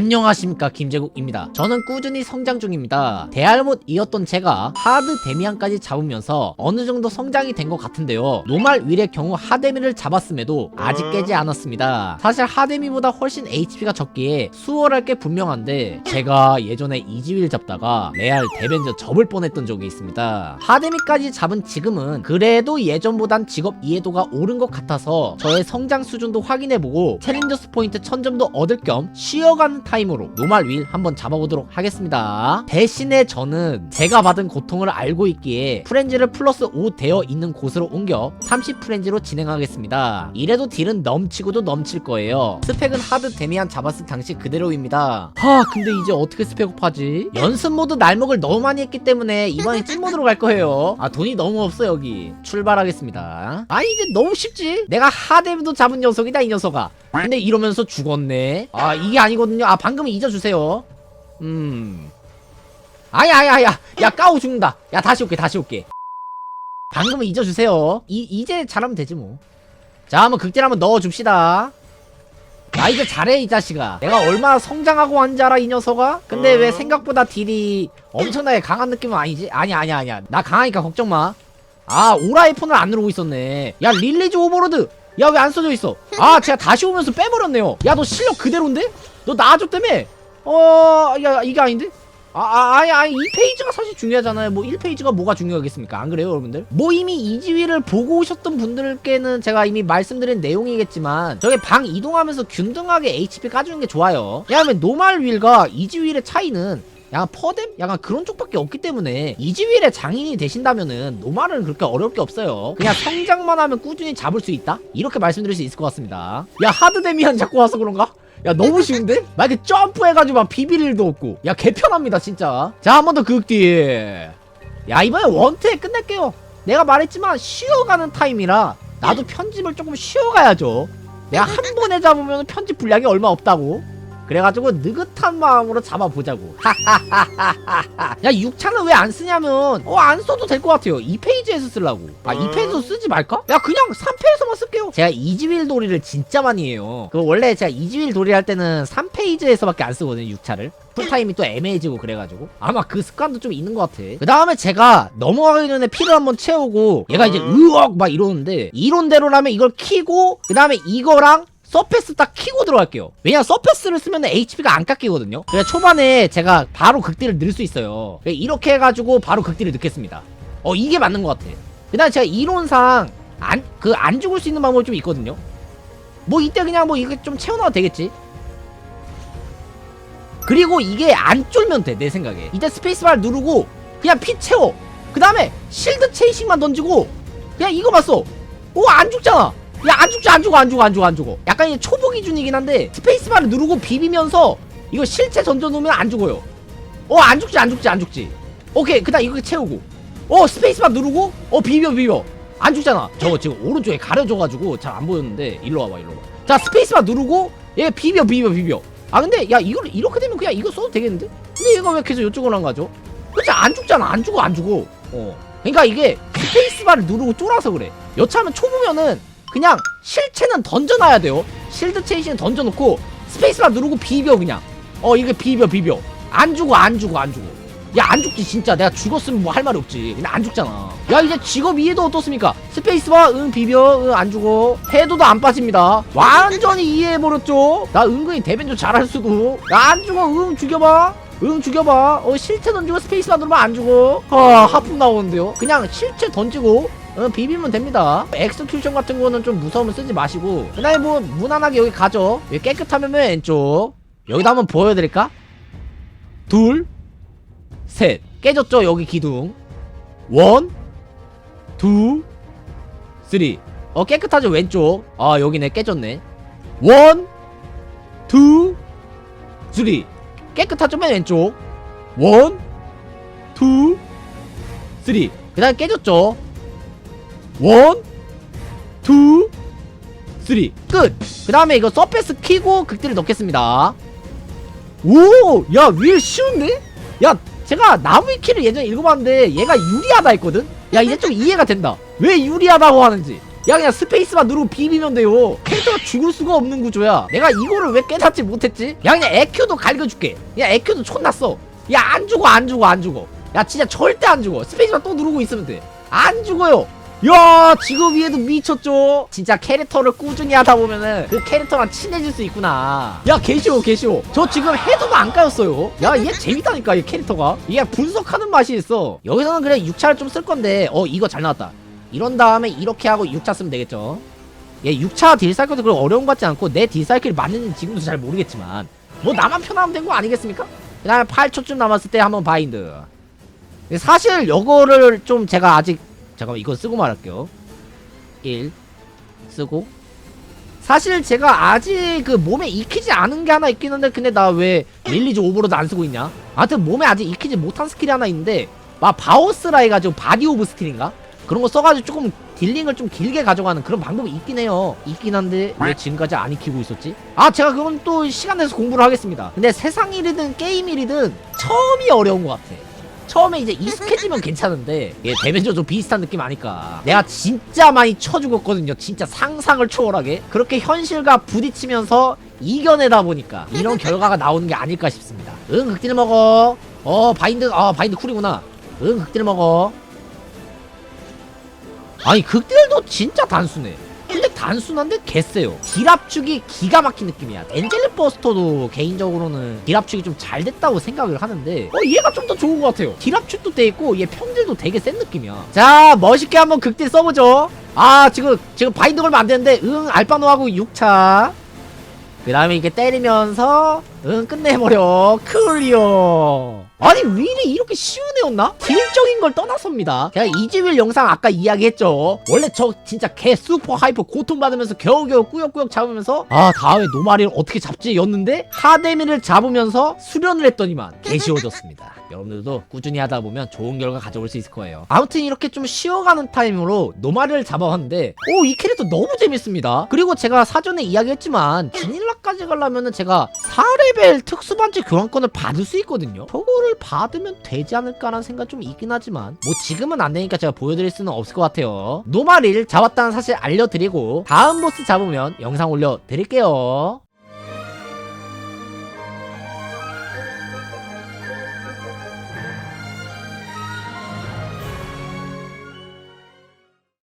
안녕하십니까 김재국입니다. 저는 꾸준히 성장 중입니다. 대알못이었던 제가 하드 데미안까지 잡으면서 어느정도 성장이 된 것 같은데요. 노말 윌의 경우 하데미를 잡았음에도 아직 깨지 않았습니다. 사실 하데미보다 훨씬 HP가 적기에 수월할 게 분명한데 제가 예전에 이지윌 잡다가 레알 데벤저 접을 뻔했던 적이 있습니다. 하데미까지 잡은 지금은 그래도 예전보단 직업 이해도가 오른 것 같아서 저의 성장 수준도 확인해보고 챌린저스 포인트 1000점도 얻을 겸 쉬어가는 타임으로 노말 윌 한번 잡아보도록 하겠습니다. 대신에 저는 제가 받은 고통을 알고 있기에 프렌즈를 플러스 5 되어 있는 곳으로 옮겨 30 프렌즈로 진행하겠습니다. 이래도 딜은 넘치고도 넘칠 거예요. 스펙은 하드 데미안 잡았을 당시 그대로입니다. 하 근데 이제 어떻게 스펙업하지? 연습 모드 날먹을 너무 많이 했기 때문에 이번에 찐 모드로 갈 거예요. 아 돈이 너무 없어 여기. 출발하겠습니다. 아 이제 너무 쉽지? 내가 하데미도 잡은 녀석이다 이 녀석아. 근데 이러면서 죽었네? 아 이게 아니거든요. 아 방금 잊어주세요. 음. 아야 아야 아야. 야 까오 죽는다. 야 다시 올게 다시 올게. 방금은 잊어주세요. 이, 이제 잘하면 되지 뭐자 한번 극딜 한번 넣어줍시다. 야 이제 잘해 이 자식아. 내가 얼마나 성장하고 한지 알아 이 녀석아? 근데 왜 생각보다 딜이 엄청나게 강한 느낌은 아니지? 아니야 아니야 아니야. 나 강하니까 걱정마. 아 오라이 폰을 안 누르고 있었네. 야 릴리즈 오버로드. 야 왜 안 써져 있어? 아 제가 다시 오면서 빼버렸네요. 야 너 실력 그대로인데 너 나아줬다며 어 야 이게 아닌데 아, 아, 아니, 아니, 2페이지가 사실 중요하잖아요. 뭐, 1페이지가 뭐가 중요하겠습니까? 안 그래요, 여러분들? 뭐, 이미 이지위를 보고 오셨던 분들께는 제가 이미 말씀드린 내용이겠지만, 저게 방 이동하면서 균등하게 HP 까주는 게 좋아요. 왜냐하면, 노말 윌과 이지윌의 차이는 약간 퍼뎀? 약간 그런 쪽밖에 없기 때문에 이지윌의 장인이 되신다면은 노말은 그렇게 어려울 게 없어요 그냥 성장만 하면 꾸준히 잡을 수 있다? 이렇게 말씀드릴 수 있을 것 같습니다 야 하드 데미안 잡고 와서 그런가? 야 너무 쉬운데? 막 이렇게 점프해가지고 막 비빌 일도 없고. 야 개편합니다 진짜. 자 한 번 더 극딜 야 이번에 원트에 끝낼게요. 내가 말했지만 쉬어가는 타임이라 나도 편집을 조금 쉬어가야죠. 내가 한 번에 잡으면 편집 분량이 얼마 없다고. 그래가지고 느긋한 마음으로 잡아보자고. 야 6차는 왜 안 쓰냐면 어 안 써도 될 것 같아요. 2페이지에서 쓰려고. 아 2페이지에서 쓰지 말까? 야 그냥 3페이지에서 만 쓸게요. 제가 이지윌 도리를 진짜 많이 해요. 그 원래 제가 이지윌 도리 할 때는 3페이지에서밖에 안 쓰거든요 6차를. 풀타임이 또 애매해지고 그래가지고. 아마 그 습관도 좀 있는 것 같아. 그 다음에 제가 넘어가기 전에 피를 한번 채우고 얘가 이제 으억 막 이러는데 이론대로라면 이걸 키고 그 다음에 이거랑 서페스 딱 키고 들어갈게요. 왜냐 서페스를 쓰면 HP가 안 깎이거든요. 그래서 초반에 제가 바로 극딜을 넣을 수 있어요. 이렇게 해가지고 바로 극딜을 넣겠습니다. 어 이게 맞는 것 같아. 그 다음에 제가 이론상 안 그 안 죽을 수 있는 방법이 좀 있거든요. 뭐 이때 그냥 뭐 이거 좀 채워놔도 되겠지. 그리고 이게 안 쫄면 돼 내 생각에. 이때 스페이스바를 누르고 그냥 피 채워. 그 다음에 실드 체이싱만 던지고 그냥 이거 봤어. 오안 죽잖아. 야 안 죽지 안 죽어 안 죽어 안 죽어 안 죽어. 약간 이게 초보 기준이긴 한데 스페이스바를 누르고 비비면서 이거 실체 던져 놓으면 안 죽어요. 어안 죽지 안 죽지 안 죽지. 오케이 그 다음 이거 채우고. 어 스페이스바 누르고? 어 비벼 비벼 안 죽잖아. 저거 지금 오른쪽에 가려져가지고 잘 안 보였는데 일로 와봐 일로 와봐. 자 스페이스바 누르고 얘 비벼 비벼 비벼. 아 근데 야 이걸 이렇게 되면 그냥 이거 써도 되겠는데? 근데 얘가 왜 계속 이쪽으로 안 가죠? 그치 안 죽잖아. 안 죽어 안 죽어. 어. 그러니까 이게 스페이스바를 누르고 쫄아서 그래. 여차하면 초보면은 그냥 실체는 던져놔야 돼요. 실드 체이시는 던져놓고 스페이스바 누르고 비벼 그냥. 어 이게 비벼 비벼. 안 죽어 안 죽어 안 죽어 야 안 죽지 진짜. 내가 죽었으면 뭐 할 말이 없지. 근데 안 죽잖아. 야 이제 직업 이해도 어떻습니까? 스페이스바 응 비벼 응 안 죽어. 해도도 안 빠집니다. 완전히 이해해버렸죠? 나 은근히 대변조 잘할 수도. 야안 죽어. 응 죽여봐. 응 죽여봐. 어 실체 던지고 스페이스바 누르면 안 죽어. 아 하품 나오는데요. 그냥 실체 던지고 어, 비비면 됩니다. 엑스큐션 같은 거는 좀 무서우면 쓰지 마시고. 그 다음에 뭐 무난하게 여기 가죠. 여기 깨끗하면 왼쪽. 여기다 한번 보여드릴까? 둘 셋. 깨졌죠 여기 기둥. 원, 투, 쓰리. 어 깨끗하죠 왼쪽. 아 여기네 깨졌네. 원, 투, 쓰리. 깨끗하죠 맨 왼쪽. 원, 투, 쓰리. 그 다음 깨졌죠? 원, 투, 쓰리. 끝! 그 다음에 이거 서페스 키고 극딜을 넣겠습니다. 오! 야, 윌 쉬운데? 야, 제가 나무위키를 예전에 읽어봤는데 얘가 유리하다 했거든? 야, 이제 좀 이해가 된다. 왜 유리하다고 하는지. 야 그냥 스페이스만 누르고 비비면 돼요. 캐릭터가 죽을 수가 없는 구조야. 내가 이거를 왜 깨닫지 못했지? 야 그냥 에큐도 갈겨줄게. 야 에큐도 촌났어 야 안 죽어 안 죽어 안 죽어. 야 진짜 절대 안 죽어. 스페이스만 또 누르고 있으면 돼안 죽어요 야 지금 위에도 미쳤죠? 진짜 캐릭터를 꾸준히 하다 보면은 그 캐릭터랑 친해질 수 있구나. 야 개쉬워 개쉬워 저 지금 해도도 안 까였어요. 야 얘 재밌다니까 이 캐릭터가. 이게 분석하는 맛이 있어. 여기서는 그래 6차를 좀 쓸 건데 어 이거 잘 나왔다. 이런 다음에 이렇게 하고 6차 쓰면 되겠죠. 얘 6차 딜사이클도 그렇게 어려운 것 같지 않고 내 딜사이클이 맞는지 지금도 잘 모르겠지만 뭐 나만 편하면 된 거 아니겠습니까? 그 다음에 8초쯤 남았을 때 한번 바인드. 사실 요거를 좀 제가 아직 잠깐만 이거 쓰고 말할게요. 1 쓰고. 사실 제가 아직 그 몸에 익히지 않은 게 하나 있긴 한데 근데 나 왜 릴리즈 오버로드 안 쓰고 있냐? 아무튼 몸에 아직 익히지 못한 스킬이 하나 있는데 막 바오스라 해가지고 바디 오브 스킬인가? 그런 거 써가지고 조금 딜링을 좀 길게 가져가는 그런 방법이 있긴 해요. 있긴 한데 왜 지금까지 안 익히고 있었지? 아 제가 그건 또 시간 내서 공부를 하겠습니다. 근데 세상 일이든 게임 일이든 처음이 어려운 것 같아 처음에 이제 익숙해지면 괜찮은데 얘좀 비슷한 느낌 아닐까. 내가 진짜 많이 쳐 죽었거든요. 진짜 상상을 초월하게. 그렇게 현실과 부딪히면서 이겨내다 보니까 이런 결과가 나오는 게 아닐까 싶습니다. 응 극딜 먹어. 어 바인드 아 바인드 쿨이구나. 응 극딜 먹어. 아니 극딜도 진짜 단순해 단순한데 개쎄요. 딜압축이 기가 막힌 느낌이야. 엔젤릭 버스터도 개인적으로는 딜압축이 좀 잘 됐다고 생각을 하는데 어 얘가 좀 더 좋은 것 같아요. 딜압축도 돼 있고 얘 평딜도 되게 센 느낌이야. 자 멋있게 한번 극딜 써보죠. 아 지금 지금 바인드 걸면 안 되는데 응 알바노하고 6차 그 다음에 이렇게 때리면서 응 끝내버려. 클리어 아니 윌이 이렇게 쉬운 애였나? 딜적인 걸 떠나섭니다. 제가 이지윌 영상 아까 이야기했죠. 원래 저 진짜 개 슈퍼 하이퍼 고통받으면서 겨우겨우 꾸역꾸역 잡으면서 아 다음에 노마리를 어떻게 잡지? 였는데 하데미를 잡으면서 수련을 했더니만 개 쉬워졌습니다 여러분들도 꾸준히 하다 보면 좋은 결과 가져올 수 있을 거예요. 아무튼 이렇게 좀 쉬어가는 타임으로 노마리를 잡아봤는데 오 이 캐릭터 너무 재밌습니다. 그리고 제가 사전에 이야기했지만 지닐라까지 가려면은 제가 4레벨 특수반지 교환권을 받을 수 있거든요. 저거를 받으면 되지 않을까라는 생각 좀 있긴 하지만 뭐 지금은 안 되니까 제가 보여드릴 수는 없을 것 같아요. 노마리를 잡았다는 사실 알려드리고 다음 보스 잡으면 영상 올려드릴게요